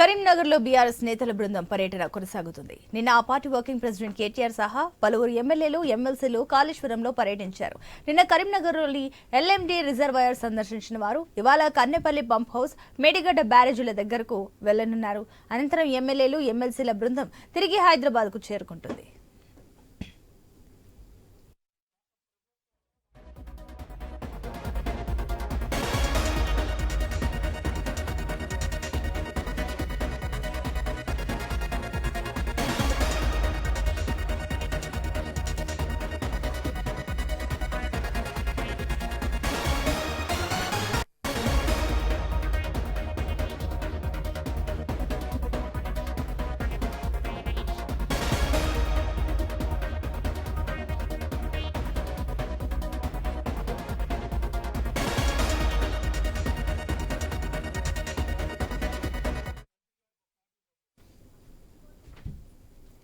కరీంనగర్లో బీఆర్ఎస్ నేతల బృందం పర్యటన కొనసాగుతుంది. నిన్న ఆ పార్టీ వర్కింగ్ ప్రెసిడెంట్ కేటీఆర్ సహా పలువురు ఎమ్మెల్యేలు ఎమ్మెల్సీలు కాళేశ్వరంలో పర్యటించారు. నిన్న కరీంనగర్లోని ఎల్ఎండి రిజర్వాయర్ సందర్శించిన వారు ఇవాళ కన్నెపల్లి పంప్ హౌస్ మేడిగడ్డ బ్యారేజీల దగ్గరకు వెళ్ళనున్నారు అనంతరం ఎమ్మెల్యేలు ఎమ్మెల్సీల బృందం తిరిగి హైదరాబాద్కు చేరుకుంటుంది.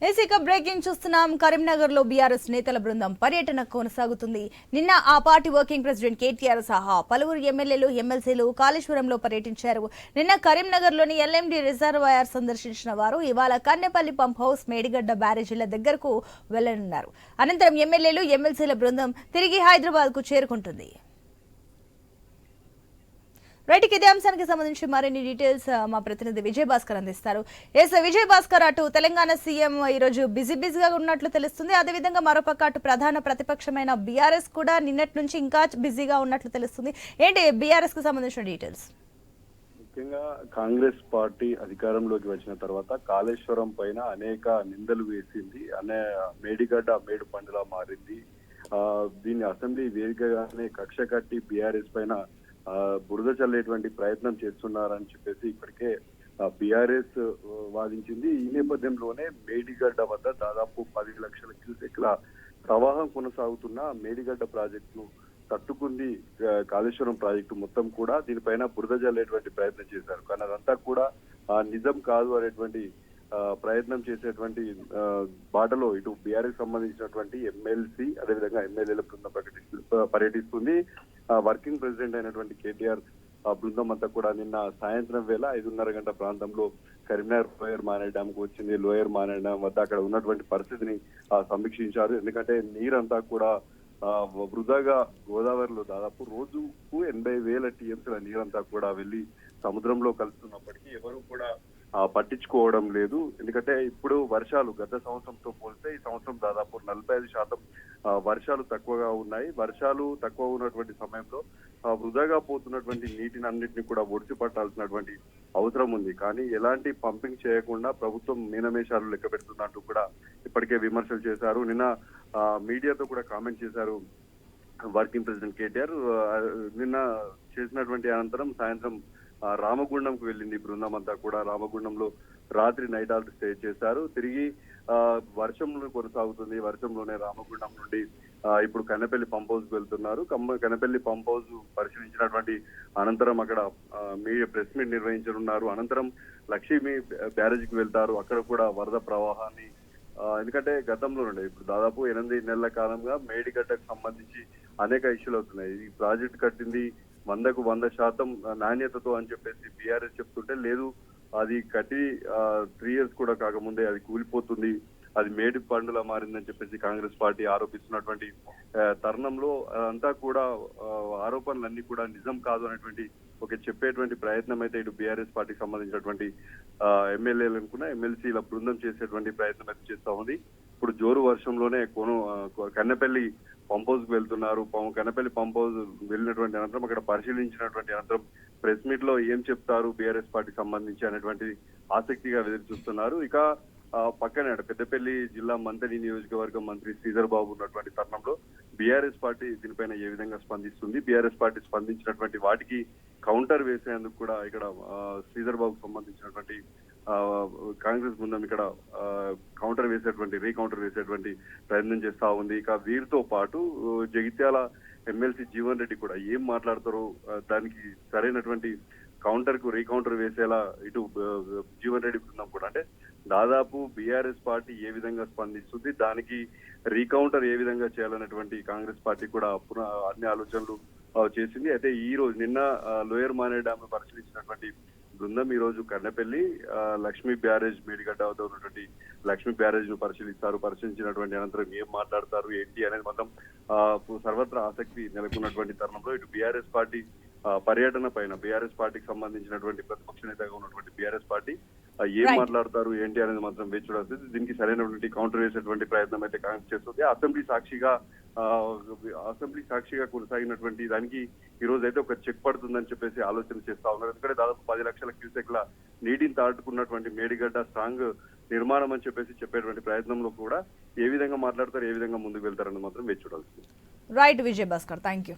ఏసీక బ్రేకింగ్ చూస్తున్నాం. కరీంనగర్లో బీఆర్ఎస్ నేతల బృందం పర్యటన కొనసాగుతుంది. నిన్న ఆ పార్టీ వర్కింగ్ ప్రెసిడెంట్ కేటీఆర్ సహా పలువురు ఎమ్మెల్యేలు ఎమ్మెల్సీలు కాళేశ్వరంలో పర్యటించారు. నిన్న కరీంనగర్లోని ఎల్ఎండి రిజర్వాయర్ సందర్శించిన వారు ఇవాళ కన్నెపల్లి పంప్ హౌస్ మేడిగడ్డ బ్యారేజీల దగ్గరకు వెళ్ళనున్నారు అనంతరం ఎమ్మెల్యేలు ఎమ్మెల్సీల బృందం తిరిగి హైదరాబాద్కు చేరుకుంటుంది. రైట్ ఇదే అంశానికి సంబంధించి మరిన్ని డీటెయిల్స్ మా ప్రతినిధి విజయ్ భాస్కర్ అందిస్తారు. ఎస్ విజయ్ భాస్కర్ అటు తెలంగాణ సీఎం ఈరోజు బిజీ బిజీగా ఉన్నట్లు తెలుస్తుంది. అదేవిధంగా మరోపక్క అటు ప్రధాన ప్రతిపక్షమైన బీఆర్ఎస్ కూడా నిన్నటి నుంచి ఇంకా బిజీగా ఉన్నట్లు తెలుస్తుంది. ఏంటి బీఆర్ఎస్కు సంబంధించిన డీటెయిల్స్ ముఖ్యంగా కాంగ్రెస్ పార్టీ అధికారంలోకి వచ్చిన తర్వాత కాళేశ్వరం పైన అనేక నిందలు వేసింది. అనే మేడిగడ్డ మేడు పండులా మారింది దీన్ని అసెంబ్లీ వేదికగానే కక్ష కట్టి బీఆర్ఎస్ పైన బురద చల్లేటువంటి ప్రయత్నం చేస్తున్నారని చెప్పేసి ఇప్పటికే బీఆర్ఎస్ వాదించింది. ఈ నేపథ్యంలోనే మేడిగడ్డ వద్ద దాదాపు పది లక్షల క్యూసెక్ల ప్రవాహం కొనసాగుతున్న మేడిగడ్డ ప్రాజెక్టును తట్టుకుంది కాళేశ్వరం ప్రాజెక్టు మొత్తం కూడా. దీనిపైన బురద జల్లేటువంటి ప్రయత్నం చేశారు. కానీ అదంతా కూడా ఆ, నిజం కాదు అనేటువంటి ప్రయత్నం చేసేటువంటి బాటలో ఇటు బీఆర్ఎస్ సంబంధించినటువంటి ఎమ్మెల్సీ అదేవిధంగా ఎమ్మెల్యేల బృందం ప్రకటిస్తూ పర్యటిస్తుంది. ఆ, వర్కింగ్ ప్రెసిడెంట్ అయినటువంటి కేటీఆర్ ఆ బృందం అంతా కూడా నిన్న సాయంత్రం వేళ ఐదున్నర గంట ప్రాంతంలో కరీంనగర్ లోయర్ మానే డ్యామ్కు వచ్చింది. లోయర్ మానే డ్యామ్ వద్ద అక్కడ ఉన్నటువంటి పరిస్థితిని సమీక్షించారు. ఎందుకంటే నీరంతా కూడా వృధాగా గోదావరిలో దాదాపు రోజుకు ఎనభై వేల టీఎంసీల నీరంతా కూడా వెళ్ళి సముద్రంలో కలుస్తున్నప్పటికీ ఎవరు కూడా పట్టించుకోవడం లేదు. ఎందుకంటే ఇప్పుడు వర్షాలు గత సంవత్సరంతో పోలిస్తే ఈ సంవత్సరం దాదాపు నలభై ఐదు శాతం వర్షాలు తక్కువగా ఉన్నాయి. వర్షాలు తక్కువ ఉన్నటువంటి సమయంలో వృధాగా పోతున్నటువంటి నీటిని అన్నింటినీ కూడా ఒడిచి పట్టాల్సినటువంటి అవసరం ఉంది. కానీ ఎలాంటి పంపింగ్ చేయకుండా ప్రభుత్వం మీనమేషాలు లెక్క పెడుతున్నట్టు కూడా ఇప్పటికే విమర్శలు చేశారు. నిన్న మీడియాతో కూడా కామెంట్ చేశారు వర్కింగ్ ప్రెసిడెంట్ కేటీఆర్. నిన్న చేసినటువంటి అనంతరం సాయంత్రం రామగుండంకు వెళ్ళింది బృందం అంతా కూడా. రామగుండంలో రాత్రి నైట్ స్టే చేశారు. తిరిగి ఆ, వర్షంలో కొనసాగుతుంది. వర్షంలోనే రామగుండం నుండి ఆ, ఇప్పుడు కనపల్లి పంప్ హౌస్ వెళ్తున్నారు. కమ్మ- పంప్ హౌస్ పరిశీలించినటువంటి అనంతరం అక్కడ మీడియా ప్రెస్ మీట్ నిర్వహించనున్నారు. అనంతరం లక్ష్మీ బ్యారేజ్కి వెళ్తారు. అక్కడ కూడా వరద ప్రవాహాన్ని ఎందుకంటే గతంలో ఉండే ఇప్పుడు దాదాపు ఎనిమిది నెలల కాలంగా మేడిగడ్డకు సంబంధించి అనేక ఇష్యూలు అవుతున్నాయి. ఈ ప్రాజెక్ట్ కట్టింది వందకు వంద శాతం నాణ్యతతో అని చెప్పేసి బీఆర్ఎస్ చెప్తుంటే లేదు అది కట్టి త్రీ ఇయర్స్ కూడా కాకముందే అది కూలిపోతుంది అది మేడి పండులా మారిందని చెప్పేసి కాంగ్రెస్ పార్టీ ఆరోపిస్తున్నటువంటి తరుణంలో అంతా కూడా ఆరోపణలన్నీ కూడా నిజం కాదు అనేటువంటి ఒక చెప్పేటువంటి ప్రయత్నం అయితే ఇటు బీఆర్ఎస్ పార్టీకి సంబంధించినటువంటి ఎమ్మెల్యేలు అనుకున్న ఎమ్మెల్సీల బృందం చేసేటువంటి ప్రయత్నం అయితే చేస్తా ఉంది. ఇప్పుడు జోరు వర్షంలోనే కొను కన్నెపల్లి పంప్ హౌస్ వెళ్తున్నారు. పం- కన్నెపల్లి పంప్ హౌస్ వెళ్ళినటువంటి అనంతరం అక్కడ పరిశీలించినటువంటి అనంతరం ప్రెస్ మీట్లో ఏం చెప్తారు బీఆర్ఎస్ పార్టీకి సంబంధించి అనేటువంటి ఆసక్తిగా ఎదురు చూస్తున్నారు. ఇక పక్కనే పెద్దపల్లి జిల్లా మంత్రి నియోజకవర్గం మంత్రి శ్రీధర్ బాబు ఉన్నటువంటి తరుణంలో బీఆర్ఎస్ పార్టీ దీనిపైన ఏ విధంగా స్పందిస్తుంది? బీఆర్ఎస్ పార్టీ స్పందించినటువంటి వాటికి కౌంటర్ వేసేందుకు కూడా ఇక్కడ శ్రీధర్ బాబుకు సంబంధించినటువంటి కాంగ్రెస్ బృందం ఇక్కడ కౌంటర్ వేసేటువంటి రీకౌంటర్ వేసేటువంటి ప్రయత్నం చేస్తా ఉంది. ఇక వీరితో పాటు జగిత్యాల ఎమ్మెల్సీ జీవన్ రెడ్డి కూడా ఏం మాట్లాడతారో దానికి సరైనటువంటి కౌంటర్కు రీకౌంటర్ వేసేలా ఇటు జీవన్ రెడ్డి బృందం కూడా అంటే దాదాపు బీఆర్ఎస్ పార్టీ ఏ విధంగా స్పందిస్తుంది దానికి రీకౌంటర్ ఏ విధంగా చేయాలనేటువంటి కాంగ్రెస్ పార్టీ కూడా పునః అన్ని ఆలోచనలు చేసింది. అయితే ఈ రోజు నిన్న లోయర్ మానే డ్యామ్ పరిశీలించినటువంటి బృందం ఈ రోజు కన్నెపల్లి ఆ, లక్ష్మీ బ్యారేజ్ మేడిగడ్డ వద్ద ఉన్నటువంటి లక్ష్మీ బ్యారేజ్ను పరిశీలిస్తారు. పరిశీలించినటువంటి అనంతరం ఏం మాట్లాడతారు ఏంటి అనేది మొత్తం సర్వత్రా ఆసక్తి నెలకొన్నటువంటి తరుణంలో ఇటు బీఆర్ఎస్ పార్టీ పర్యటన పైన బీఆర్ఎస్ పార్టీకి సంబంధించినటువంటి ప్రతిపక్ష నేతగా ఉన్నటువంటి బీఆర్ఎస్ పార్టీ ఏం. మాట్లాడతారు ఏంటి అనేది మాత్రం వేచి చూడాల్సింది. దీనికి సరైనటువంటి కౌంటర్ వేసేటువంటి ప్రయత్నం అయితే కాంగ్రెస్ చేస్తుంది. అసెంబ్లీ సాక్షిగా అసెంబ్లీ సాక్షిగా కొనసాగినటువంటి దానికి ఈ రోజు అయితే ఒక చెక్ పడుతుందని చెప్పేసి ఆలోచన చేస్తా ఉన్నారు. ఎందుకంటే దాదాపు పది లక్షల క్యూసెక్ల నీటిని తాటుకున్నటువంటి మేడిగడ్డ స్ట్రాంగ్ నిర్మాణం అని చెప్పేసి చెప్పేటువంటి ప్రయత్నంలో కూడా ఏ విధంగా మాట్లాడతారు ఏ విధంగా ముందుకు వెళ్తారని మాత్రం వేచి చూడాల్సింది. Right Vijay Bhaskar thank you